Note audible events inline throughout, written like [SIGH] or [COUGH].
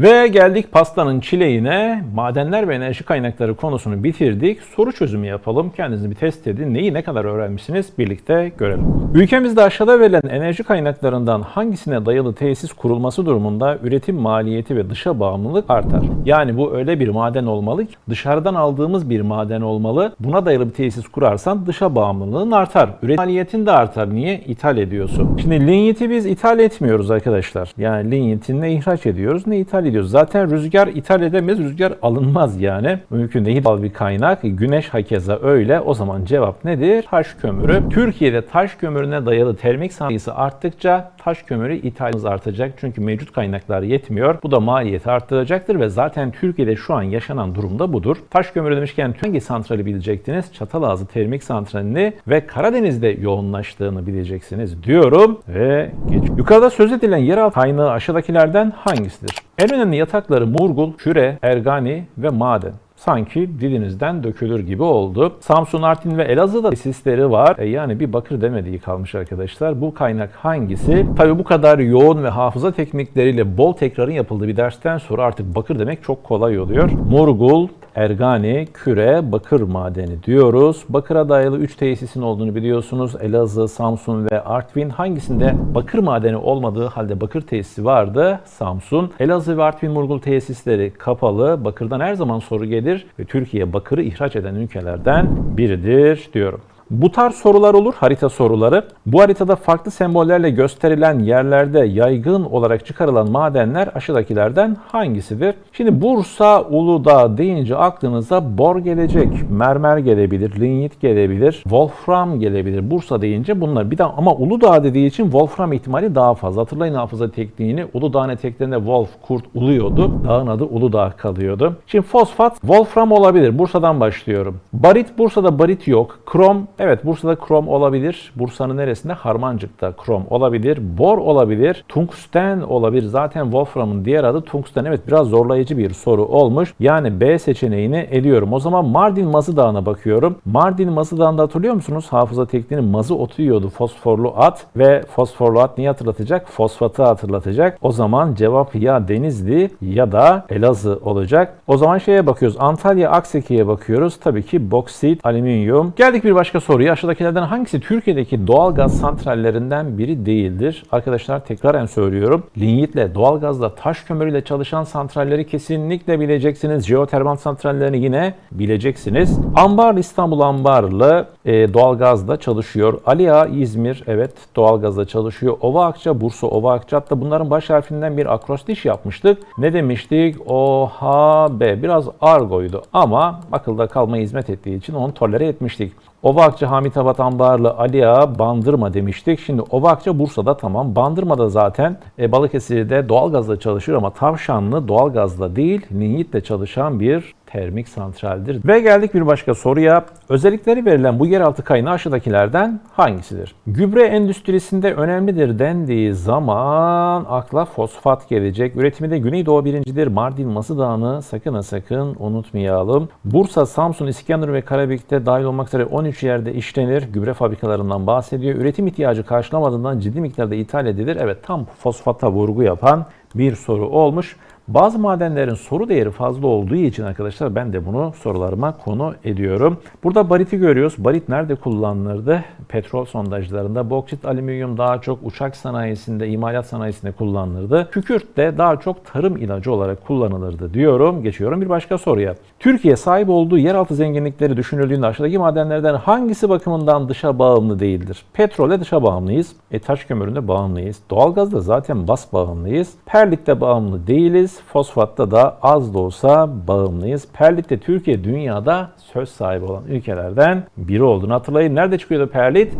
Ve geldik pastanın çileğine. Madenler ve enerji kaynakları konusunu bitirdik. Soru çözümü yapalım. Kendinizi bir test edin. Neyi ne kadar öğrenmişsiniz birlikte görelim. Ülkemizde aşağıda verilen enerji kaynaklarından hangisine dayalı tesis kurulması durumunda üretim maliyeti ve dışa bağımlılık artar? Yani bu öyle bir maden olmalı ki dışarıdan aldığımız bir maden olmalı. Buna dayalı bir tesis kurarsan dışa bağımlılığın artar. Üretim maliyetin de artar. Niye? İthal ediyorsun. Şimdi linyiti biz ithal etmiyoruz arkadaşlar. Yani linyitin ne ihraç ediyoruz ne ithal ediyoruz. Zaten rüzgar ithal edemez, rüzgar alınmaz yani. Mümkün değil doğal bir kaynak. Güneş hakeza öyle. O zaman cevap nedir? Taş kömürü. Türkiye'de taş kömürüne dayalı termik sanayisi arttıkça taş kömürü ithalimiz artacak. Çünkü mevcut kaynaklar yetmiyor. Bu da maliyeti arttıracaktır ve zaten Türkiye'de şu an yaşanan durumda budur. Taş kömürü demişken hangi santrali bilecektiniz? Çatalazı termik santralini ve Karadeniz'de yoğunlaştığını bileceksiniz diyorum ve geç. Yukarıda söz edilen yeraltı kaynağı aşağıdakilerden hangisidir? En önemli yatakları Murgul, Küre, Ergani ve Maden sanki dilinizden dökülür gibi oldu. Samsun, Artvin ve Elazığ'da tesisleri var. E yani bir bakır demediği kalmış arkadaşlar. Bu kaynak hangisi? Tabii bu kadar yoğun ve hafıza teknikleriyle bol tekrarın yapıldığı bir dersten sonra artık bakır demek çok kolay oluyor. Murgul, Ergani, Küre, Bakır madeni diyoruz. Bakıra dayalı 3 tesisin olduğunu biliyorsunuz. Elazığ, Samsun ve Artvin. Hangisinde bakır madeni olmadığı halde bakır tesisi vardı? Samsun. Elazığ ve Artvin Murgul tesisleri kapalı. Bakırdan her zaman soru gelir ve Türkiye bakırı ihraç eden ülkelerden biridir diyorum. Bu tarz sorular olur, harita soruları. Bu haritada farklı sembollerle gösterilen yerlerde yaygın olarak çıkarılan madenler aşağıdakilerden hangisidir? Şimdi Bursa, Uludağ deyince aklınıza bor gelecek, mermer gelebilir, linyit gelebilir, wolfram gelebilir. Bursa deyince bunlar. Bir de ama Uludağ dediği için wolfram ihtimali daha fazla. Hatırlayın hafıza tekniğini. Uludağ'ın eteklerinde wolf, kurt uluyordu. Dağın adı Uludağ kalıyordu. Şimdi fosfat, wolfram olabilir. Bursa'dan başlıyorum. Barit, Bursa'da barit yok. Krom, Evet Bursa'da krom olabilir. Bursa'nın neresinde? Harmancık'ta krom olabilir. Bor olabilir. Tungsten olabilir. Zaten Wolfram'ın diğer adı tungsten. Evet biraz zorlayıcı bir soru olmuş. Yani B seçeneğini eliyorum. O zaman Mardin Mazı Dağı'na bakıyorum. Mardin Mazı Dağı'nda hatırlıyor musunuz? Hafıza tekniğinin mazı otu yiyordu. Fosforlu at ve fosforlu at neyi hatırlatacak? Fosfatı hatırlatacak. O zaman cevap ya Denizli ya da Elazığ olacak. O zaman şeye bakıyoruz. Antalya Akseki'ye bakıyoruz. Tabii ki boksit, alüminyum. Geldik bir başka soruya aşağıdakilerden hangisi Türkiye'deki doğal gaz santrallerinden biri değildir? Arkadaşlar tekraren söylüyorum. Linyitle, doğalgazla, taş kömürüyle çalışan santralleri kesinlikle bileceksiniz. Jeotermal santrallerini yine bileceksiniz. Ambarlı İstanbul Ambarlı e, doğalgazda çalışıyor. Ali Ağa İzmir evet doğalgazda çalışıyor. Ova Akça Bursa Ova Akça hatta bunların baş harfinden bir akrostiş yapmıştık. Ne demiştik? OHB biraz argoydu ama akılda kalmaya hizmet ettiği için onu tolere etmiştik. Ovakçı Hamit Abat Ambarlı Ali Ağa Bandırma demiştik. Şimdi Ovakçı Bursa'da tamam. Bandırma'da zaten e, Balıkesir'de doğalgazla çalışıyor ama Tavşanlı doğalgazla değil, linyitle çalışan bir termik santraldir. Ve geldik bir başka soruya. Özellikleri verilen bu yeraltı kaynağı aşağıdakilerden hangisidir? Gübre endüstrisinde önemlidir dendiği zaman akla fosfat gelecek. Üretimi de Güneydoğu birincidir. Mardin Ması Dağı'nı sakın ha sakın unutmayalım. Bursa, Samsun, İskenderun ve Karabük'te dahil olmak üzere 13 yerde işlenir. Gübre fabrikalarından bahsediyor. Üretim ihtiyacı karşılamadığından ciddi miktarda ithal edilir. Evet tam fosfata vurgu yapan bir soru olmuş. Bazı madenlerin soru değeri fazla olduğu için arkadaşlar ben de bunu sorularıma konu ediyorum. Burada bariti görüyoruz. Barit nerede kullanılırdı? Petrol sondajlarında. Boksit, alüminyum daha çok uçak sanayisinde, imalat sanayisinde kullanılırdı. Kükürt de daha çok tarım ilacı olarak kullanılırdı diyorum. Geçiyorum bir başka soruya. Türkiye sahip olduğu yeraltı zenginlikleri düşünüldüğünde aşağıdaki madenlerden hangisi bakımından dışa bağımlı değildir? Petrole dışa bağımlıyız. E, taş kömüründe bağımlıyız. Doğalgazda zaten bas bağımlıyız. Perlikte bağımlı değiliz. Fosfatta da az da olsa bağımlıyız. Perlit de Türkiye dünyada söz sahibi olan ülkelerden biri olduğunu hatırlayın. Nerede çıkıyordu perlit?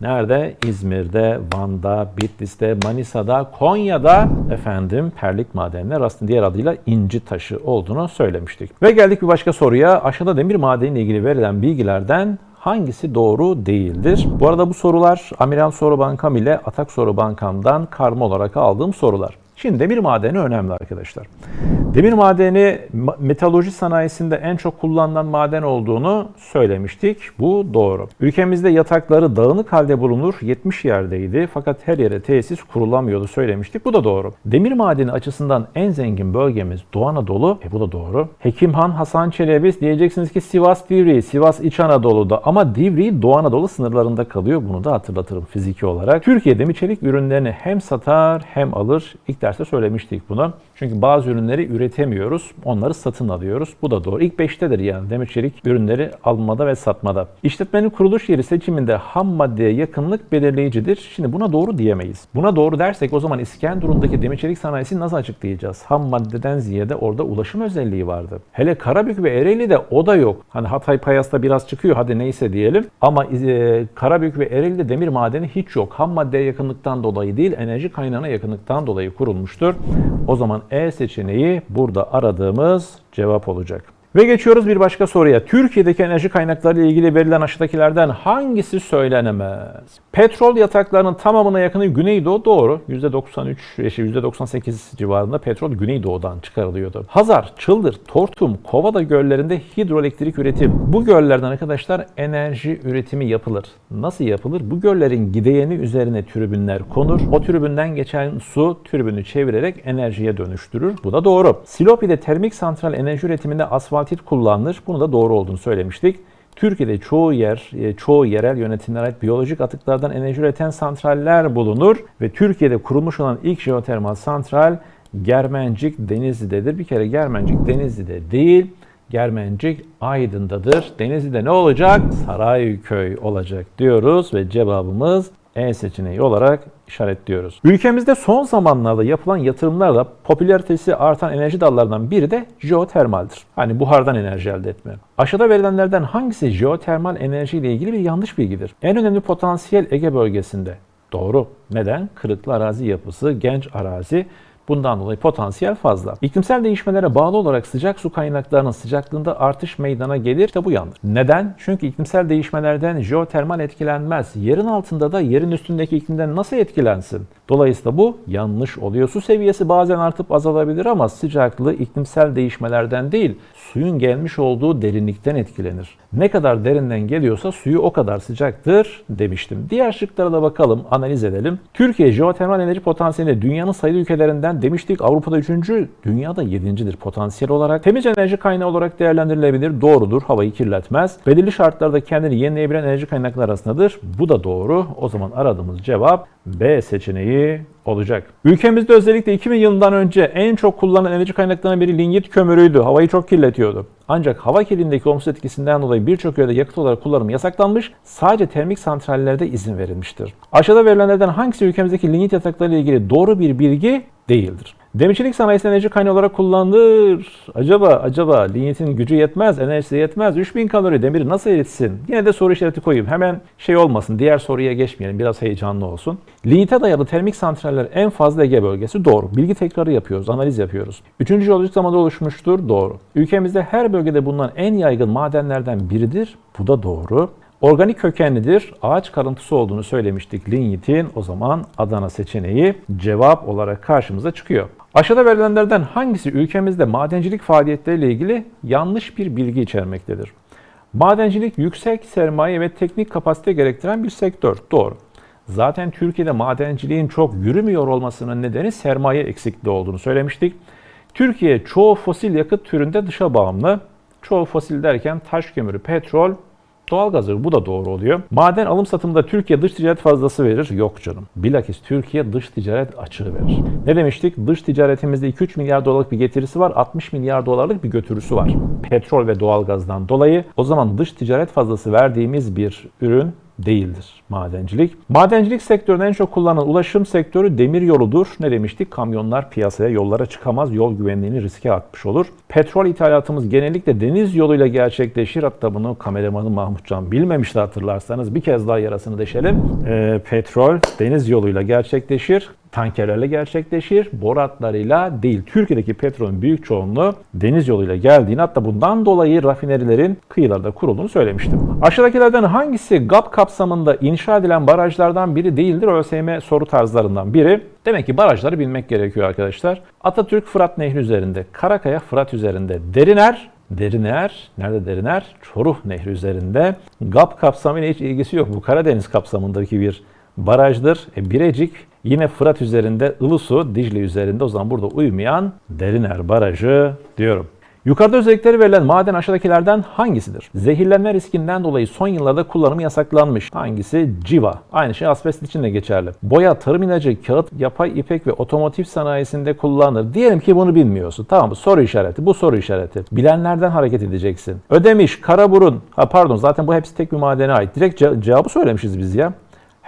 Nerede? İzmir'de, Van'da, Bitlis'te, Manisa'da, Konya'da efendim perlik madenler aslında diğer adıyla inci taşı olduğunu söylemiştik. Ve geldik bir başka soruya. Aşağıda demir madeniyle ilgili verilen bilgilerden hangisi doğru değildir? Bu arada bu sorular Amiral Soru Bankam ile Atak Soru Bankam'dan karma olarak aldığım sorular. Şimdi demir madeni önemli arkadaşlar. Demir madeni ma- metalurji sanayisinde en çok kullanılan maden olduğunu söylemiştik. Bu doğru. Ülkemizde yatakları dağınık halde bulunur, 70 yerdeydi fakat her yere tesis kurulamıyordu söylemiştik. Bu da doğru. Demir madeni açısından en zengin bölgemiz Doğu Anadolu. E bu da doğru. Hekimhan Hasan Çelebi diyeceksiniz ki Sivas Divriği, Sivas İç Anadolu'da ama Divriği Doğu Anadolu sınırlarında kalıyor. Bunu da hatırlatırım fiziki olarak. Türkiye demir çelik ürünlerini hem satar hem alır. İlk derste söylemiştik bunu. Çünkü bazı ürünleri üretemiyoruz. Onları satın alıyoruz. Bu da doğru. İlk beştedir yani demir çelik ürünleri almada ve satmada. İşletmenin kuruluş yeri seçiminde ham maddeye yakınlık belirleyicidir. Şimdi buna doğru diyemeyiz. Buna doğru dersek o zaman İskenderun'daki demir çelik sanayisini nasıl açıklayacağız? Ham maddeden ziyade orada ulaşım özelliği vardı. Hele Karabük ve Ereğli'de o da yok. Hani Hatay Payas'ta biraz çıkıyor hadi neyse diyelim. Ama e, Karabük ve Ereğli'de demir madeni hiç yok. Ham maddeye yakınlıktan dolayı değil enerji kaynağına yakınlıktan dolayı kurulmuştur. O zaman E seçeneği burada aradığımız cevap olacak. Ve geçiyoruz bir başka soruya. Türkiye'deki enerji kaynakları ile ilgili verilen aşağıdakilerden hangisi söylenemez? Petrol yataklarının tamamına yakını Güneydoğu doğru. %93, eşi %98 civarında petrol Güneydoğu'dan çıkarılıyordu. Hazar, Çıldır, Tortum, Kovada göllerinde hidroelektrik üretim. Bu göllerden arkadaşlar enerji üretimi yapılır. Nasıl yapılır? Bu göllerin gideyeni üzerine tribünler konur. O tribünden geçen su tribünü çevirerek enerjiye dönüştürür. Bu da doğru. Silopi'de termik santral enerji üretiminde asfaltit kullanılır. Bunu da doğru olduğunu söylemiştik. Türkiye'de çoğu yer, e, çoğu yerel yönetimlere ait biyolojik atıklardan enerji üreten santraller bulunur ve Türkiye'de kurulmuş olan ilk jeotermal santral Germencik Denizli'dedir. Bir kere Germencik Denizli'de değil, Germencik Aydın'dadır. Denizli'de ne olacak? Sarayköy olacak diyoruz ve cevabımız E seçeneği olarak işaretliyoruz. Ülkemizde son zamanlarda yapılan yatırımlarla popülaritesi artan enerji dallarından biri de jeotermaldir. Hani buhardan enerji elde etme. Aşağıda verilenlerden hangisi jeotermal enerji ile ilgili bir yanlış bilgidir? En önemli potansiyel Ege bölgesinde. Doğru. Neden? Kırıklı arazi yapısı, genç arazi, Bundan dolayı potansiyel fazla. İklimsel değişmelere bağlı olarak sıcak su kaynaklarının sıcaklığında artış meydana gelir. İşte bu yanlış. Neden? Çünkü iklimsel değişmelerden jeotermal etkilenmez. Yerin altında da yerin üstündeki iklimden nasıl etkilensin? Dolayısıyla bu yanlış oluyor. Su seviyesi bazen artıp azalabilir ama sıcaklığı iklimsel değişmelerden değil, suyun gelmiş olduğu derinlikten etkilenir. Ne kadar derinden geliyorsa suyu o kadar sıcaktır demiştim. Diğer şıklara da bakalım, analiz edelim. Türkiye jeotermal enerji potansiyeli dünyanın sayılı ülkelerinden demiştik. Avrupa'da 3. dünyada 7.dir potansiyel olarak. Temiz enerji kaynağı olarak değerlendirilebilir. Doğrudur. Havayı kirletmez. Belirli şartlarda kendini yenileyebilen enerji kaynakları arasındadır. Bu da doğru. O zaman aradığımız cevap B seçeneği olacak. Ülkemizde özellikle 2000 yılından önce en çok kullanılan enerji kaynaklarından biri lignit kömürüydü. Havayı çok kirletiyordu. Ancak hava kirliliğindeki olumsuz etkisinden dolayı birçok yerde yakıt olarak kullanımı yasaklanmış, sadece termik santrallerde izin verilmiştir. Aşağıda verilenlerden hangisi ülkemizdeki lignit yatakları ile ilgili doğru bir bilgi değildir? Demirçilik sanayisinde enerji kaynağı olarak kullanılır. Acaba acaba lignitin gücü yetmez, enerjisi yetmez. 3000 kalori demiri nasıl eritsin? Yine de soru işareti koyayım. Hemen şey olmasın. Diğer soruya geçmeyelim. Biraz heyecanlı olsun. Lignite dayalı termik santraller en fazla Ege bölgesi. Doğru. Bilgi tekrarı yapıyoruz. Analiz yapıyoruz. Üçüncü jeolojik zamanda oluşmuştur. Doğru. Ülkemizde her bölgede bulunan en yaygın madenlerden biridir. Bu da doğru. Organik kökenlidir. Ağaç karıntısı olduğunu söylemiştik lignitin. O zaman Adana seçeneği cevap olarak karşımıza çıkıyor. Aşağıda verilenlerden hangisi ülkemizde madencilik faaliyetleriyle ilgili yanlış bir bilgi içermektedir? Madencilik yüksek sermaye ve teknik kapasite gerektiren bir sektör. Doğru. Zaten Türkiye'de madenciliğin çok yürümüyor olmasının nedeni sermaye eksikliği olduğunu söylemiştik. Türkiye çoğu fosil yakıt türünde dışa bağımlı. Çoğu fosil derken taş kömürü, petrol, Doğalgazı bu da doğru oluyor. Maden alım satımında Türkiye dış ticaret fazlası verir. Yok canım. Bilakis Türkiye dış ticaret açığı verir. Ne demiştik? Dış ticaretimizde 2-3 milyar dolarlık bir getirisi var. 60 milyar dolarlık bir götürüsü var. Petrol ve doğalgazdan dolayı. O zaman dış ticaret fazlası verdiğimiz bir ürün değildir madencilik. Madencilik sektöründe en çok kullanılan ulaşım sektörü demir yoludur. Ne demiştik? Kamyonlar piyasaya, yollara çıkamaz, yol güvenliğini riske atmış olur. Petrol ithalatımız genellikle deniz yoluyla gerçekleşir. Hatta bunu kameramanı Mahmutcan bilmemişti hatırlarsanız. Bir kez daha yarasını deşelim. Ee, petrol deniz yoluyla gerçekleşir. Tankerlerle gerçekleşir, boru hatlarıyla değil. Türkiye'deki petrolün büyük çoğunluğu deniz yoluyla geldiğini hatta bundan dolayı rafinerilerin kıyılarda kurulduğunu söylemiştim. Aşağıdakilerden hangisi GAP kapsamında inşa edilen barajlardan biri değildir? ÖSYM soru tarzlarından biri. Demek ki barajları bilmek gerekiyor arkadaşlar. Atatürk Fırat Nehri üzerinde, Karakaya Fırat üzerinde, Deriner Deriner, nerede Deriner? Çoruh Nehri üzerinde. GAP kapsamıyla hiç ilgisi yok. Bu Karadeniz kapsamındaki bir barajdır. E, Birecik yine Fırat üzerinde, Ilısu, Dicle üzerinde o zaman burada uymayan Deriner Barajı diyorum. Yukarıda özellikleri verilen maden aşağıdakilerden hangisidir? Zehirlenme riskinden dolayı son yıllarda kullanımı yasaklanmış. Hangisi? Civa. Aynı şey asbest için de geçerli. Boya, tarım ilacı, kağıt, yapay ipek ve otomotiv sanayisinde kullanılır. Diyelim ki bunu bilmiyorsun. Tamam? Soru işareti. Bu soru işareti. Bilenlerden hareket edeceksin. Ödemiş, Karaburun. Ha pardon zaten bu hepsi tek bir madene ait. Direkt ce- cevabı söylemişiz biz ya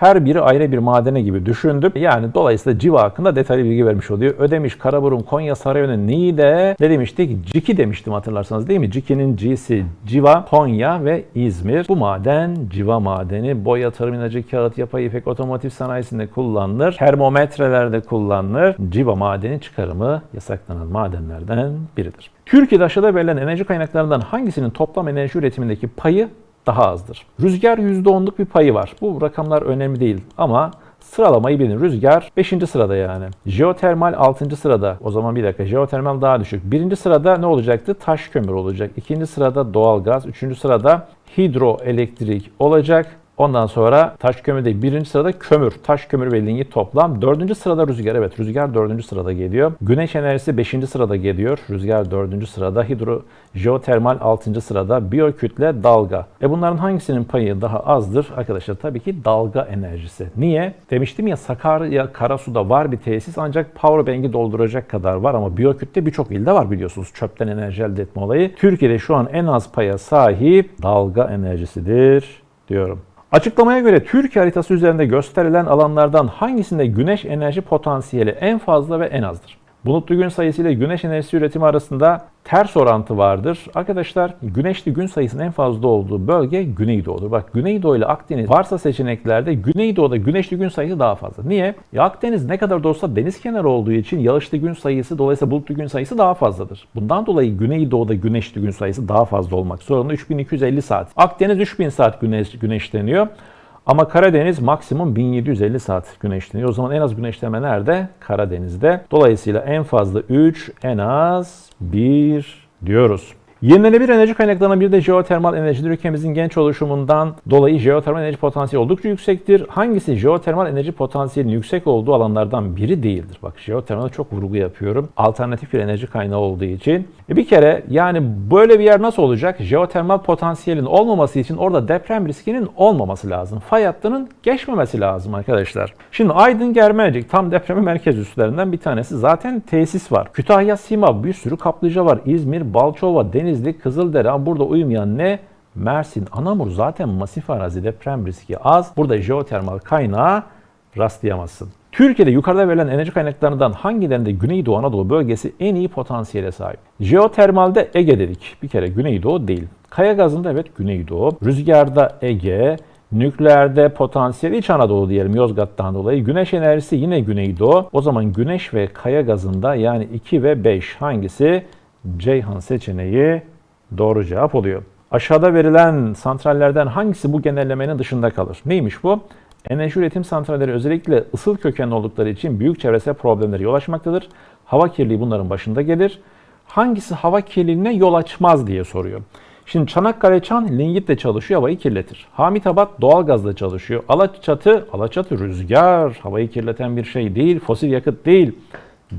her biri ayrı bir madene gibi düşündüm. Yani dolayısıyla civa hakkında detaylı bilgi vermiş oluyor. Ödemiş, Karaburun, Konya, Sarıyönü, Niğde ne demiştik? Ciki demiştim hatırlarsanız değil mi? Ciki'nin C'si civa, Konya ve İzmir. Bu maden civa madeni. Boya, tarım ilacı, kağıt, yapay ipek, otomotiv sanayisinde kullanılır. Termometrelerde kullanılır. Civa madeni çıkarımı yasaklanan madenlerden biridir. Türkiye'de aşağıda verilen enerji kaynaklarından hangisinin toplam enerji üretimindeki payı daha azdır. Rüzgar %10'luk bir payı var. Bu rakamlar önemli değil ama sıralamayı bilin. Rüzgar 5. sırada yani. Jeotermal 6. sırada. O zaman bir dakika jeotermal daha düşük. 1. sırada ne olacaktı? Taş kömür olacak. 2. sırada doğalgaz. 3. sırada hidroelektrik olacak. Ondan sonra taş kömür değil. Birinci sırada kömür, taş kömür ve lignit toplam. Dördüncü sırada rüzgar. Evet rüzgar dördüncü sırada geliyor. Güneş enerjisi beşinci sırada geliyor. Rüzgar dördüncü sırada. Hidro, jeotermal altıncı sırada. Biyokütle, dalga. E bunların hangisinin payı daha azdır? Arkadaşlar tabii ki dalga enerjisi. Niye? Demiştim ya Sakarya Karasu'da var bir tesis ancak powerbank'i dolduracak kadar var ama biyokütle birçok ilde var biliyorsunuz. Çöpten enerji elde etme olayı. Türkiye'de şu an en az paya sahip dalga enerjisidir diyorum. Açıklamaya göre Türkiye haritası üzerinde gösterilen alanlardan hangisinde güneş enerji potansiyeli en fazla ve en azdır? Bulutlu gün sayısı ile güneş enerjisi üretimi arasında ters orantı vardır. Arkadaşlar güneşli gün sayısının en fazla olduğu bölge Güneydoğu'dur. Bak Güneydoğu ile Akdeniz varsa seçeneklerde Güneydoğu'da güneşli gün sayısı daha fazla. Niye? Ya Akdeniz ne kadar da olsa deniz kenarı olduğu için yağışlı gün sayısı dolayısıyla bulutlu gün sayısı daha fazladır. Bundan dolayı Güneydoğu'da güneşli gün sayısı daha fazla olmak zorunda. 3250 saat. Akdeniz 3000 saat güneş, güneşleniyor. Ama Karadeniz maksimum 1750 saat güneşleniyor. O zaman en az güneşleme nerede? Karadeniz'de. Dolayısıyla en fazla 3, en az 1 diyoruz. Yenilenebilir enerji kaynaklarından biri de jeotermal enerjidir. Ülkemizin genç oluşumundan dolayı jeotermal enerji potansiyeli oldukça yüksektir. Hangisi jeotermal enerji potansiyelinin yüksek olduğu alanlardan biri değildir? Bak jeotermale çok vurgu yapıyorum. Alternatif bir enerji kaynağı olduğu için. E bir kere yani böyle bir yer nasıl olacak? Jeotermal potansiyelin olmaması için orada deprem riskinin olmaması lazım. Fay hattının geçmemesi lazım arkadaşlar. Şimdi Aydın Germercik tam depremin merkez üslerinden bir tanesi. Zaten tesis var. Kütahya Sima bir sürü kaplıca var. İzmir, Balçova, Denizli, Kızıldere. Ama burada uyumayan ne? Mersin, Anamur zaten masif arazi deprem riski az. Burada jeotermal kaynağı rastlayamazsın. Türkiye'de yukarıda verilen enerji kaynaklarından hangilerinde Güneydoğu Anadolu bölgesi en iyi potansiyele sahip? Jeotermalde Ege dedik. Bir kere Güneydoğu değil. Kaya gazında evet Güneydoğu. Rüzgarda Ege. Nükleerde potansiyel İç Anadolu diyelim Yozgat'tan dolayı. Güneş enerjisi yine Güneydoğu. O zaman güneş ve kaya gazında yani 2 ve 5 hangisi? Ceyhan seçeneği doğru cevap oluyor. Aşağıda verilen santrallerden hangisi bu genellemenin dışında kalır? Neymiş bu? Enerji üretim santralleri özellikle ısıl kökenli oldukları için büyük çevresel problemlere yol açmaktadır. Hava kirliliği bunların başında gelir. Hangisi hava kirliliğine yol açmaz diye soruyor. Şimdi Çanakkale Çan lingitle çalışıyor, havayı kirletir. Hamitabat doğalgazla çalışıyor. Alaçatı, Alaçatı rüzgar, havayı kirleten bir şey değil, fosil yakıt değil.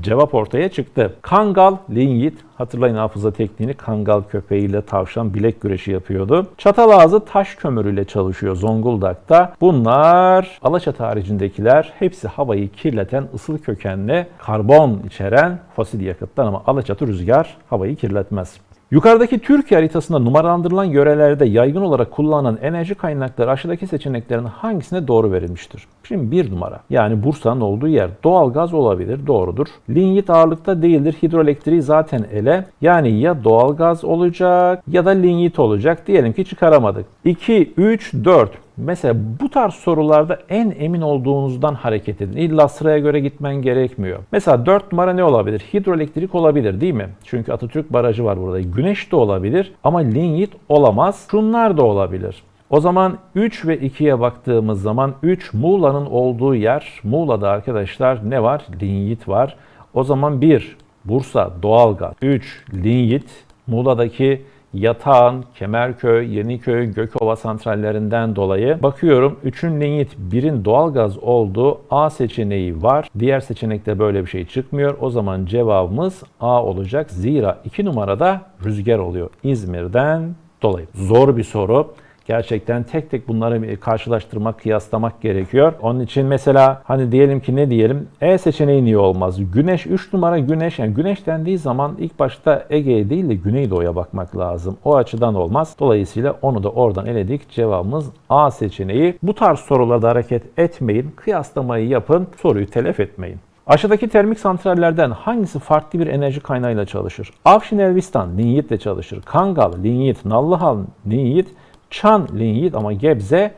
Cevap ortaya çıktı. Kangal, lignit, hatırlayın hafıza tekniğini, kangal köpeğiyle tavşan bilek güreşi yapıyordu. Çatalazı taş kömürüyle çalışıyor Zonguldak'ta. Bunlar Alaçatı haricindekiler hepsi havayı kirleten ısıl kökenli karbon içeren fosil yakıtlar ama Alaçatı rüzgar havayı kirletmez. Yukarıdaki Türkiye haritasında numaralandırılan yörelerde yaygın olarak kullanılan enerji kaynakları aşağıdaki seçeneklerin hangisine doğru verilmiştir? Şimdi bir numara. Yani Bursa'nın olduğu yer. Doğalgaz olabilir. Doğrudur. Linyit ağırlıkta değildir. Hidroelektriği zaten ele. Yani ya doğalgaz olacak ya da linyit olacak. Diyelim ki çıkaramadık. 2, 3, 4. Mesela bu tarz sorularda en emin olduğunuzdan hareket edin. İlla sıraya göre gitmen gerekmiyor. Mesela 4 numara ne olabilir? Hidroelektrik olabilir değil mi? Çünkü Atatürk Barajı var burada. Güneş de olabilir ama linyit olamaz. Şunlar da olabilir. O zaman 3 ve 2'ye baktığımız zaman 3 Muğla'nın olduğu yer. Muğla'da arkadaşlar ne var? Linyit var. O zaman 1 Bursa doğalgaz. 3 linyit. Muğla'daki Yatağan, Kemerköy, Yeniköy, Gökova santrallerinden dolayı bakıyorum 3'ün linyit 1'in doğalgaz olduğu A seçeneği var. Diğer seçenekte böyle bir şey çıkmıyor. O zaman cevabımız A olacak. Zira 2 numarada rüzgar oluyor İzmir'den dolayı. Zor bir soru. Gerçekten tek tek bunları karşılaştırmak, kıyaslamak gerekiyor. Onun için mesela hani diyelim ki ne diyelim? E seçeneği niye olmaz? Güneş 3 numara güneş. Yani güneş dendiği zaman ilk başta Ege'ye değil de Güneydoğu'ya bakmak lazım. O açıdan olmaz. Dolayısıyla onu da oradan eledik. Cevabımız A seçeneği. Bu tarz sorularda hareket etmeyin. Kıyaslamayı yapın. Soruyu telef etmeyin. Aşağıdaki termik santrallerden hangisi farklı bir enerji kaynağıyla çalışır? Afşin Elbistan linyitle çalışır. Kangal linyit, Nallıhan linyit, Çan linyit ama Gebze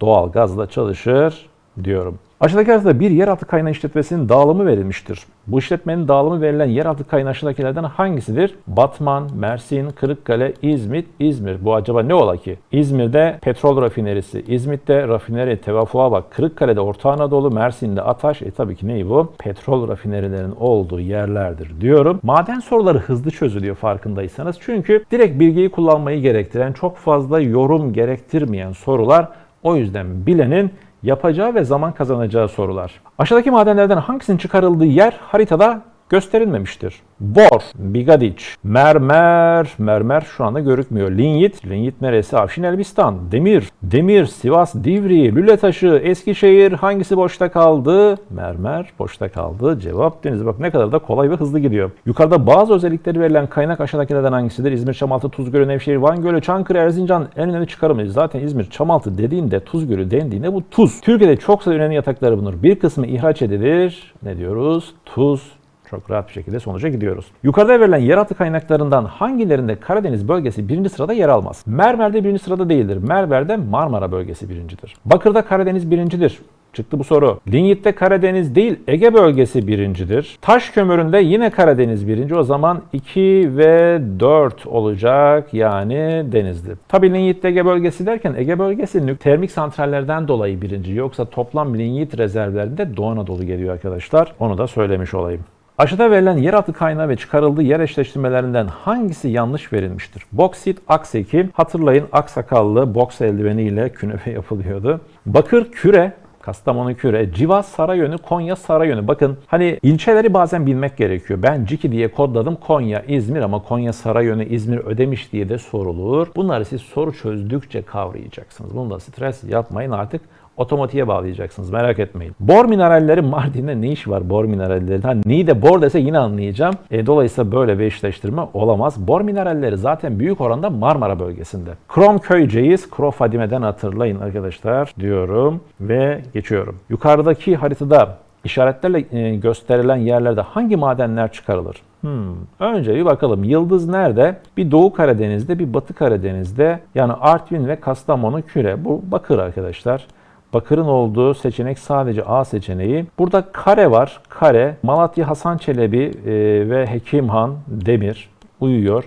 doğal gazla çalışır diyorum. Aşağıdaki haritada bir yeraltı kaynağı işletmesinin dağılımı verilmiştir. Bu işletmenin dağılımı verilen yeraltı kaynağı aşağıdakilerden hangisidir? Batman, Mersin, Kırıkkale, İzmit, İzmir. Bu acaba ne ola ki? İzmir'de petrol rafinerisi, İzmit'te rafineri Tevafu'a bak, Kırıkkale'de Orta Anadolu, Mersin'de Ataş. E tabii ki ne bu? Petrol rafinerilerin olduğu yerlerdir diyorum. Maden soruları hızlı çözülüyor farkındaysanız. Çünkü direkt bilgiyi kullanmayı gerektiren, çok fazla yorum gerektirmeyen sorular o yüzden bilenin yapacağı ve zaman kazanacağı sorular. Aşağıdaki madenlerden hangisinin çıkarıldığı yer haritada gösterilmemiştir. Bor, Bigadiç, mermer, mermer şu anda görükmüyor. Linyit, linyit neresi? Afşin Elbistan, demir, demir, Sivas, Divri, Lületaşı, Eskişehir hangisi boşta kaldı? Mermer boşta kaldı. Cevap deniz. Bak ne kadar da kolay ve hızlı gidiyor. Yukarıda bazı özellikleri verilen kaynak aşağıdakilerden hangisidir? İzmir, Çamaltı, Tuz Gölü, Nevşehir, Van Gölü, Çankırı, Erzincan en önemli çıkarımı. Zaten İzmir, Çamaltı dediğinde Tuz Gölü dendiğinde bu tuz. Türkiye'de çok sayıda önemli yatakları bulunur. Bir kısmı ihraç edilir. Ne diyoruz? Tuz çok rahat bir şekilde sonuca gidiyoruz. Yukarıda verilen yeraltı kaynaklarından hangilerinde Karadeniz bölgesi birinci sırada yer almaz? Mermer'de birinci sırada değildir. Mermer'de Marmara bölgesi birincidir. Bakır'da Karadeniz birincidir. Çıktı bu soru. Linyit'te Karadeniz değil Ege bölgesi birincidir. Taş kömüründe yine Karadeniz birinci. O zaman 2 ve 4 olacak yani Denizli. Tabi Linyit'te Ege bölgesi derken Ege bölgesi termik santrallerden dolayı birinci. Yoksa toplam linyit rezervlerinde Doğu Anadolu geliyor arkadaşlar. Onu da söylemiş olayım. Aşağıda verilen yeraltı kaynağı ve çıkarıldığı yer eşleştirmelerinden hangisi yanlış verilmiştir? Boksit, akseki, hatırlayın aksakallı boks eldiveniyle künefe [LAUGHS] yapılıyordu. Bakır, küre, Kastamonu Küre, Civas Sarayönü, Konya Sarayönü. Bakın hani ilçeleri bazen bilmek gerekiyor. Ben Ciki diye kodladım Konya, İzmir ama Konya Sarayönü, İzmir Ödemiş diye de sorulur. Bunları siz soru çözdükçe kavrayacaksınız. Bunda stres yapmayın artık otomatiğe bağlayacaksınız. Merak etmeyin. Bor mineralleri Mardin'de ne iş var bor mineralleri? Ha, neyi de bor dese yine anlayacağım. E, dolayısıyla böyle bir eşleştirme olamaz. Bor mineralleri zaten büyük oranda Marmara bölgesinde. Krom köyceğiz. Kro Fadime'den hatırlayın arkadaşlar diyorum ve geçiyorum. Yukarıdaki haritada işaretlerle e, gösterilen yerlerde hangi madenler çıkarılır? Hmm. Önce bir bakalım yıldız nerede? Bir Doğu Karadeniz'de, bir Batı Karadeniz'de. Yani Artvin ve Kastamonu küre. Bu bakır arkadaşlar. Bakır'ın olduğu seçenek sadece A seçeneği. Burada kare var. Kare. Malatya Hasan Çelebi e, ve Hekimhan Demir uyuyor.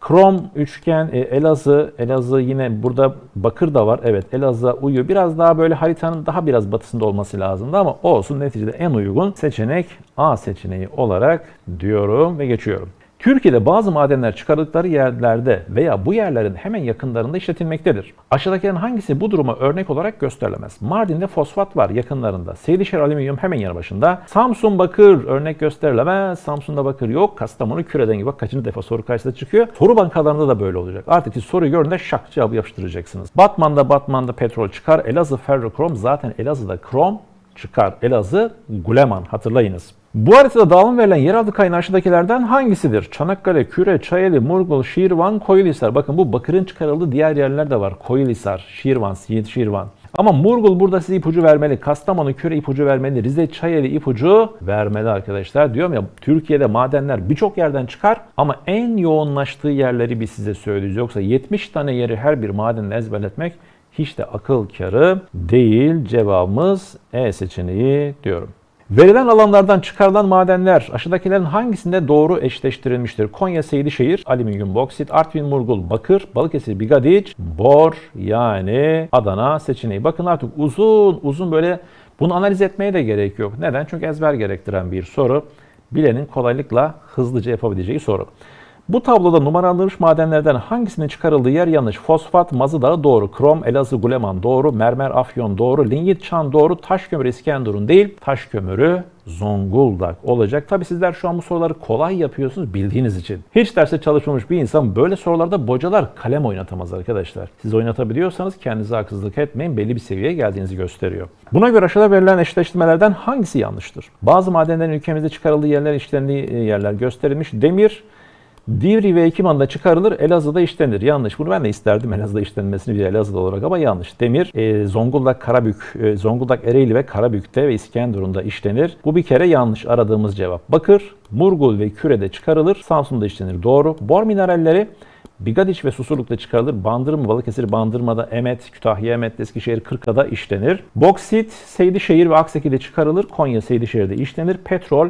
Krom üçgen e, Elazığ, Elazığ yine burada bakır da var. Evet Elazığ uyuyor. Biraz daha böyle haritanın daha biraz batısında olması lazımdı ama olsun neticede en uygun seçenek A seçeneği olarak diyorum ve geçiyorum. Türkiye'de bazı madenler çıkarıldıkları yerlerde veya bu yerlerin hemen yakınlarında işletilmektedir. Aşağıdakilerin hangisi bu duruma örnek olarak gösterilemez? Mardin'de fosfat var yakınlarında. Seydişehir alüminyum hemen yanı başında. Samsun bakır örnek gösterilemez. Samsun'da bakır yok. Kastamonu küreden gibi. Bak kaçıncı defa soru karşısında çıkıyor. Soru bankalarında da böyle olacak. Artık siz soruyu gördüğünde şak cevabı yapıştıracaksınız. Batman'da Batman'da petrol çıkar. Elazığ ferrokrom zaten Elazığ'da krom çıkar. Elazığ Guleman hatırlayınız. Bu haritada dağılım verilen yeraltı kaynağı hangisidir? Çanakkale, Küre, Çayeli, Murgul, Şirvan, Koyulhisar. Bakın bu bakırın çıkarıldığı diğer yerler de var. Koyulhisar, Şirvan, Şirvan. Ama Murgul burada size ipucu vermeli. Kastamonu Köre ipucu vermeli. Rize Çayeli ipucu vermeli arkadaşlar. Diyorum ya Türkiye'de madenler birçok yerden çıkar ama en yoğunlaştığı yerleri biz size söyleyeceğiz. Yoksa 70 tane yeri her bir madenle ezberletmek hiç de akıl kârı değil. Cevabımız E seçeneği diyorum. Verilen alanlardan çıkarılan madenler aşağıdakilerin hangisinde doğru eşleştirilmiştir? Konya Seydişehir, alüminyum boksit, Artvin Murgul bakır, Balıkesir Bigadiç, bor yani Adana seçeneği. Bakın artık uzun uzun böyle bunu analiz etmeye de gerek yok. Neden? Çünkü ezber gerektiren bir soru. Bilenin kolaylıkla hızlıca yapabileceği soru. Bu tabloda numaralanmış madenlerden hangisinin çıkarıldığı yer yanlış? Fosfat, Mazı Dağı doğru, krom, Elazığ, Guleman doğru, mermer, Afyon doğru, linyit, çan doğru, taş kömürü İskenderun değil, taş kömürü Zonguldak olacak. Tabi sizler şu an bu soruları kolay yapıyorsunuz bildiğiniz için. Hiç derse çalışmamış bir insan böyle sorularda bocalar kalem oynatamaz arkadaşlar. Siz oynatabiliyorsanız kendinize haksızlık etmeyin belli bir seviyeye geldiğinizi gösteriyor. Buna göre aşağıda verilen eşleştirmelerden hangisi yanlıştır? Bazı madenlerin ülkemizde çıkarıldığı yerler işlendiği yerler gösterilmiş. Demir, Divri ve Ekiman'da çıkarılır, Elazığ'da işlenir. Yanlış. Bunu ben de isterdim Elazığ'da işlenmesini bir Elazığ'da olarak ama yanlış. Demir, e, Zonguldak, Karabük, e, Zonguldak, Ereğli ve Karabük'te ve İskenderun'da işlenir. Bu bir kere yanlış aradığımız cevap. Bakır, Murgul ve Küre'de çıkarılır, Samsun'da işlenir. Doğru. Bor mineralleri Bigadiç ve Susurluk'ta çıkarılır. Bandırma, Balıkesir, Bandırma'da, Emet, Kütahya, Emet, Eskişehir, Kırka'da işlenir. Boksit, Seydişehir ve Akseki'de çıkarılır. Konya, Seydişehir'de işlenir. Petrol,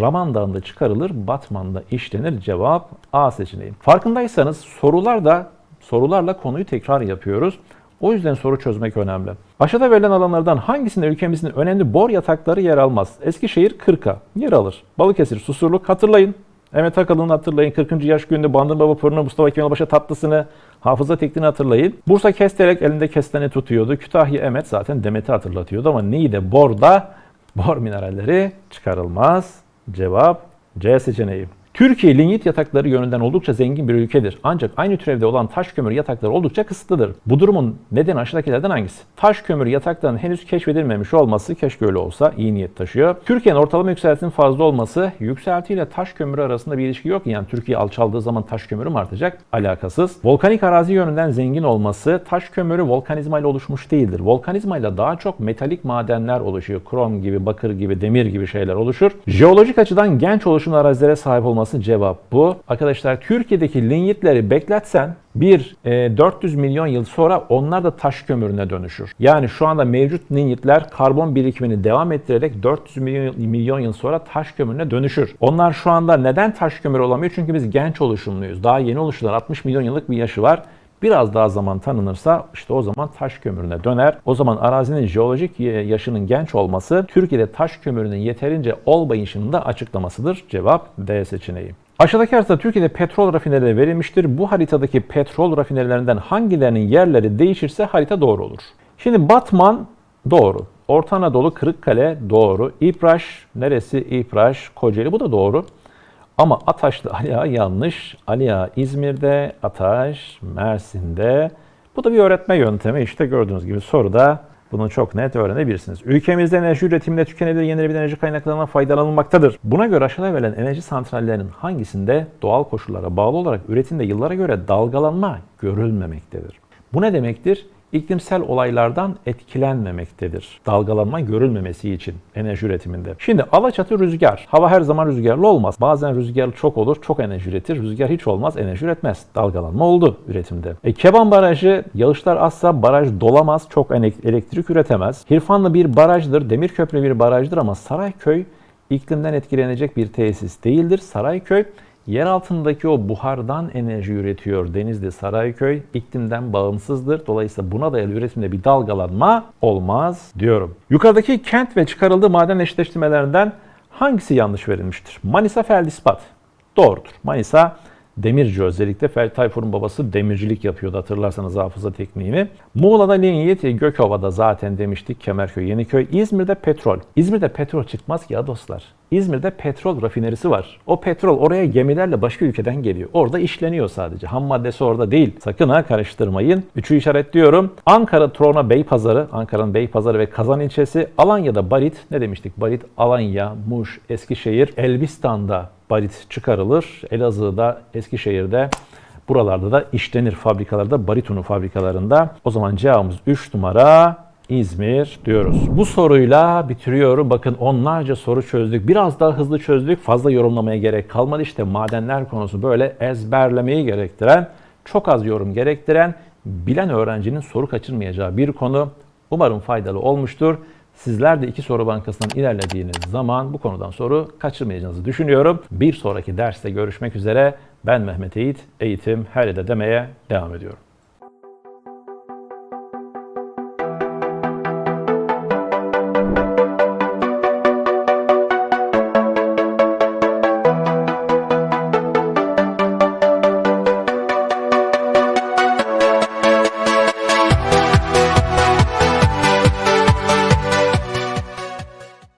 Raman Dağı'nda çıkarılır, Batman'da işlenir. Cevap A seçeneği. Farkındaysanız sorularda sorularla konuyu tekrar yapıyoruz. O yüzden soru çözmek önemli. Aşağıda verilen alanlardan hangisinde ülkemizin önemli bor yatakları yer almaz? Eskişehir 40'a yer alır. Balıkesir Susurluk hatırlayın. Mehmet Akalın'ı hatırlayın. 40. yaş gününde Bandırma Vapuru'nu, Mustafa Kemal Paşa tatlısını, hafıza tekniğini hatırlayın. Bursa Kesterek elinde kestane tutuyordu. Kütahya Emet zaten Demet'i hatırlatıyordu ama neyi de borda bor mineralleri çıkarılmaz. जवाब जय Sachin Türkiye lignit yatakları yönünden oldukça zengin bir ülkedir. Ancak aynı türevde olan taş kömür yatakları oldukça kısıtlıdır. Bu durumun nedeni aşağıdakilerden hangisi? Taş kömür yataklarının henüz keşfedilmemiş olması keşke öyle olsa iyi niyet taşıyor. Türkiye'nin ortalama yükseltisinin fazla olması yükselti ile taş kömürü arasında bir ilişki yok. Yani Türkiye alçaldığı zaman taş kömürü mü artacak? Alakasız. Volkanik arazi yönünden zengin olması taş kömürü volkanizma ile oluşmuş değildir. Volkanizma ile daha çok metalik madenler oluşuyor. Krom gibi, bakır gibi, demir gibi şeyler oluşur. Jeolojik açıdan genç oluşumlu arazilere sahip olması cevap bu. Arkadaşlar Türkiye'deki linyitleri bekletsen bir e, 400 milyon yıl sonra onlar da taş kömürüne dönüşür. Yani şu anda mevcut linyitler karbon birikimini devam ettirerek 400 milyon, milyon yıl sonra taş kömürüne dönüşür. Onlar şu anda neden taş kömürü olamıyor? Çünkü biz genç oluşumluyuz. Daha yeni oluşumlar 60 milyon yıllık bir yaşı var. Biraz daha zaman tanınırsa işte o zaman taş kömürüne döner. O zaman arazinin jeolojik yaşının genç olması Türkiye'de taş kömürünün yeterince olmayışının da açıklamasıdır. Cevap D seçeneği. Aşağıdaki haritada Türkiye'de petrol rafinerileri verilmiştir. Bu haritadaki petrol rafinerilerinden hangilerinin yerleri değişirse harita doğru olur. Şimdi Batman doğru. Orta Anadolu Kırıkkale doğru. İpraş neresi? İpraş Kocaeli bu da doğru. Ama Ataşlı Aliağa yanlış. Aliağa İzmir'de, Ataş Mersin'de. Bu da bir öğretme yöntemi. İşte gördüğünüz gibi soruda bunu çok net öğrenebilirsiniz. Ülkemizde enerji üretiminde tükenebilir yenilenebilir enerji kaynaklarından faydalanılmaktadır. Buna göre aşağıda verilen enerji santrallerinin hangisinde doğal koşullara bağlı olarak üretimde yıllara göre dalgalanma görülmemektedir? Bu ne demektir? İklimsel olaylardan etkilenmemektedir. Dalgalanma görülmemesi için enerji üretiminde. Şimdi Alaçatı rüzgar. Hava her zaman rüzgarlı olmaz. Bazen rüzgar çok olur, çok enerji üretir. Rüzgar hiç olmaz, enerji üretmez. Dalgalanma oldu üretimde. E, Keban Barajı, yağışlar azsa baraj dolamaz, çok elektrik üretemez. Hirfanlı bir barajdır, Demirköprü bir barajdır ama Sarayköy iklimden etkilenecek bir tesis değildir. Sarayköy Yer altındaki o buhardan enerji üretiyor Denizli Sarayköy. iklimden bağımsızdır. Dolayısıyla buna dayalı üretimde bir dalgalanma olmaz diyorum. Yukarıdaki kent ve çıkarıldığı maden eşleştirmelerinden hangisi yanlış verilmiştir? Manisa Feldispat. Doğrudur. Manisa demirci özellikle Ferdi Tayfur'un babası demircilik yapıyordu hatırlarsanız hafıza tekniğini. Muğla'da linyit, Gökova'da zaten demiştik Kemerköy, Yeniköy. İzmir'de petrol. İzmir'de petrol çıkmaz ya dostlar. İzmir'de petrol rafinerisi var. O petrol oraya gemilerle başka ülkeden geliyor. Orada işleniyor sadece. Ham maddesi orada değil. Sakın ha karıştırmayın. Üçü işaretliyorum. Ankara Trona Beypazarı, Ankara'nın Beypazarı ve Kazan ilçesi. Alanya'da Barit. Ne demiştik? Barit, Alanya, Muş, Eskişehir, Elbistan'da barit çıkarılır. Elazığ'da, Eskişehir'de buralarda da işlenir fabrikalarda, barit unu fabrikalarında. O zaman cevabımız 3 numara İzmir diyoruz. Bu soruyla bitiriyorum. Bakın onlarca soru çözdük. Biraz daha hızlı çözdük. Fazla yorumlamaya gerek kalmadı. İşte madenler konusu böyle ezberlemeyi gerektiren, çok az yorum gerektiren, bilen öğrencinin soru kaçırmayacağı bir konu. Umarım faydalı olmuştur. Sizler de iki soru bankasından ilerlediğiniz zaman bu konudan soru kaçırmayacağınızı düşünüyorum. Bir sonraki derste görüşmek üzere. Ben Mehmet Eğit, eğitim her yerde demeye devam ediyorum.